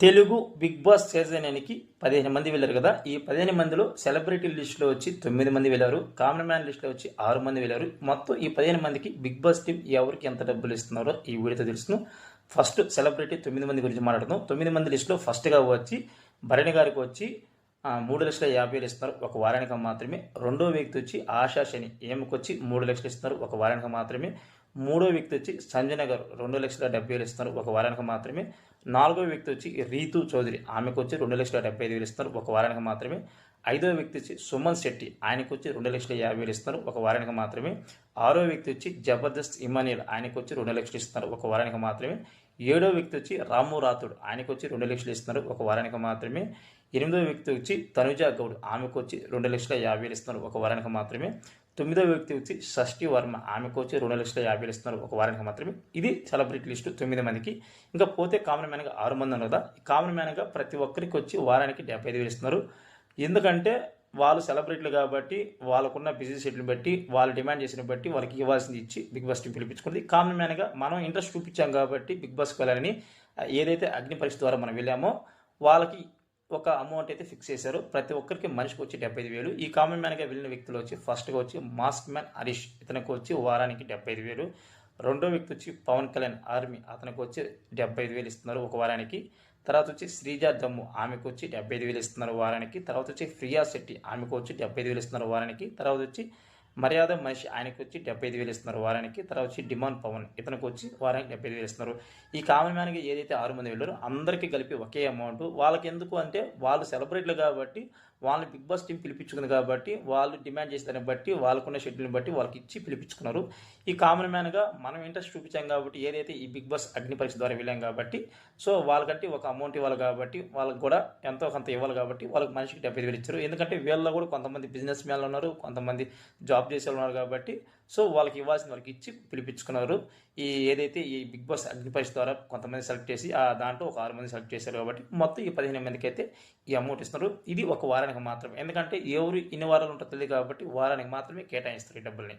Telugu big boss season పదిహేను మంది వెళ్ళారు కదా. ఈ పదిహేను మందిలో సెలబ్రిటీ లిస్టులో వచ్చి తొమ్మిది మంది వెళ్ళారు. కామన్ మ్యాన్ లిస్టులో వచ్చి ఆరు మంది వెళ్ళారు. మొత్తం ఈ పదిహేను మందికి బిగ్ బాస్ టీం ఎవరికి ఎంత డబ్బులు ఇస్తున్నారో ఈ వీడియోతో తెలుసును ఫస్ట్ సెలబ్రిటీ తొమ్మిది మంది గురించి మాట్లాడుతాం తొమ్మిది మంది లిస్టులో ఫస్ట్గా వచ్చి భరణి గారికి వచ్చి మూడు లక్షల యాభై వేలు ఇస్తున్నారు. ఒక వారానికి మాత్రమే. రెండో వ్యక్తి వచ్చి ఆశా శని. ఏమకొచ్చి మూడు లక్షలు ఇస్తున్నారు. ఒక వారానికి మాత్రమే. మూడో వ్యక్తి వచ్చి సంజనగర్ గారు రెండు లక్షల డెబ్బై వేలు ఇస్తున్నారు. ఒక వారానికి మాత్రమే. నాలుగో వ్యక్తి వచ్చి రీతు చౌదరి ఆమెకు వచ్చి రెండు లక్షల డెబ్బై ఐదు వేలు ఇస్తున్నారు. ఒక వారానికి మాత్రమే. ఐదో వ్యక్తి వచ్చి సుమన్ శెట్టి ఆయనకు వచ్చి రెండు లక్షల యాభై వేలు ఇస్తున్నారు. ఒక వారానికి మాత్రమే. ఆరో వ్యక్తి వచ్చి జబర్దస్త్ ఇమానియల్ ఆయనకు వచ్చి రెండు లక్షలు ఇస్తున్నారు. ఒక వారానికి మాత్రమే. ఏడో వ్యక్తి వచ్చి రాము రాథుడ్ ఆయనకు వచ్చి రెండు లక్షలు ఇస్తున్నారు. ఒక వారానికి మాత్రమే. ఎనిమిదో వ్యక్తి వచ్చి తనుజా గౌడ్ ఆమెకు వచ్చి రెండు లక్షల యాభై వేలు ఇస్తున్నారు. ఒక వారానికి మాత్రమే. తొమ్మిదో వ్యక్తి వచ్చి షష్ఠి వర్మ. ఆమెకు వచ్చి రెండు లక్షల యాభై ఇస్తున్నారు ఒక వారానికి మాత్రమే. ఇది సెలబ్రిటీ లిస్టు తొమ్మిది మందికి. ఇంకా పోతే కామన్ మ్యాన్గా ఆరు మంది ఉన్నారు కదా. కామన్ మ్యాన్గా ప్రతి ఒక్కరికి వచ్చి వారానికి డెబ్బై ఐదు వేలు ఇస్తున్నారు. ఎందుకంటే వాళ్ళు సెలబ్రిటీలు కాబట్టి వాళ్ళకున్న బిజీ షెడ్యూల్ బట్టి వాళ్ళు డిమాండ్ చేసిన బట్టి వాళ్ళకి ఇవ్వాల్సింది ఇచ్చి బిగ్ బాస్ని పిలిపించుకుంది కామన్ మ్యాన్గా మనం ఇంట్రెస్ట్ చూపించాం కాబట్టి బిగ్ బాస్కి వెళ్ళాలని ఏదైతే అగ్ని పరీక్ష ద్వారా మనం వెళ్ళామో వాళ్ళకి ఒక అమౌంట్ అయితే ఫిక్స్ చేశారు. ప్రతి ఒక్కరికి మనిషికి వచ్చి డెబ్బై ఐదు వేలు. ఈ కామన్ మ్యాన్గా వెళ్ళిన వ్యక్తులు వచ్చి ఫస్ట్గా వచ్చి మాస్క్ మ్యాన్ హరీష్ ఇతనికి వచ్చి వారానికి డెబ్బై ఐదు వేలు. రెండో వ్యక్తి వచ్చి పవన్ కళ్యాణ్ ఆర్మీ అతనికి వచ్చి డెబ్బై ఐదు వేలు ఇస్తున్నారు ఒక వారానికి. తర్వాత వచ్చి శ్రీజా దమ్ము ఆమెకు వచ్చి డెబ్బై ఐదు వేలు ఇస్తున్నారు వారానికి. తర్వాత వచ్చి ప్రియా శెట్టి ఆమెకు వచ్చి డెబ్బై ఐదు వేలు ఇస్తున్నారు వారానికి. తర్వాత వచ్చి మర్యాద మనిషి ఆయనకు వచ్చి డెబ్బై ఐదు వేలు ఇస్తున్నారు వారానికి తర్వాత వచ్చి డిమాండ్ పవన్. ఇతనికి వచ్చి వారానికి డెబ్బై ఐదు వేలు ఇస్తున్నారు. ఈ కామన్ మ్యాన్కి ఏదైతే ఆరు మంది వెళ్ళారో అందరికీ కలిపి ఒకే అమౌంట్. వాళ్ళకి ఎందుకు అంటే వాళ్ళు సెలబ్రిటీలు కాబట్టి వాళ్ళని బిగ్ బాస్ టీం పిలిపించుకుంది కాబట్టి వాళ్ళు డిమాండ్ చేసిన దాన్ని బట్టి వాళ్ళకున్న షెడ్యూల్ని బట్టి వాళ్ళకి ఇచ్చి పిలిపించుకున్నారు. ఈ కామన్ మ్యాన్గా మనం ఇంట్రెస్ట్ చూపించాం కాబట్టి ఏదైతే ఈ బిగ్ బాస్ అగ్ని పరీక్ష ద్వారా వెళ్ళాం కాబట్టి సో వాళ్ళకంటే ఒక అమౌంట్ ఇవ్వాలి కాబట్టి వాళ్ళకి కూడా ఎంతో కొంత ఇవ్వాలి కాబట్టి వాళ్ళకి మనిషికి డెబ్బై ఐదు వేలు ఇచ్చారు. ఎందుకంటే వీళ్ళలో కూడా కొంతమంది బిజినెస్ మ్యాన్లు ఉన్నారు కొంతమంది జాబ్ చేసే వాళ్ళు ఉన్నారు కాబట్టి సో వాళ్ళకి ఇవ్వాల్సిన వాళ్ళకి ఇచ్చి పిలిపించుకున్నారు. ఈ ఏదైతే ఈ బిగ్ బాస్ అగ్ని పరీక్ష ద్వారా కొంతమంది సెలెక్ట్ చేసి ఆ దాంట్లో ఒక ఆరు మంది సెలెక్ట్ చేశారు కాబట్టి మొత్తం ఈ పదిహేను మందికి అయితే ఈ అమౌంట్ ఇస్తున్నారు. ఇది ఒక వారానికి వారానికి మాత్రమే. ఎందుకంటే ఎవరు ఇన్ని వారాలు ఉంటుందో తెలియదు కాబట్టి వారానికి మాత్రమే కేటాయిస్తారు ఈ డబ్బుల్ని.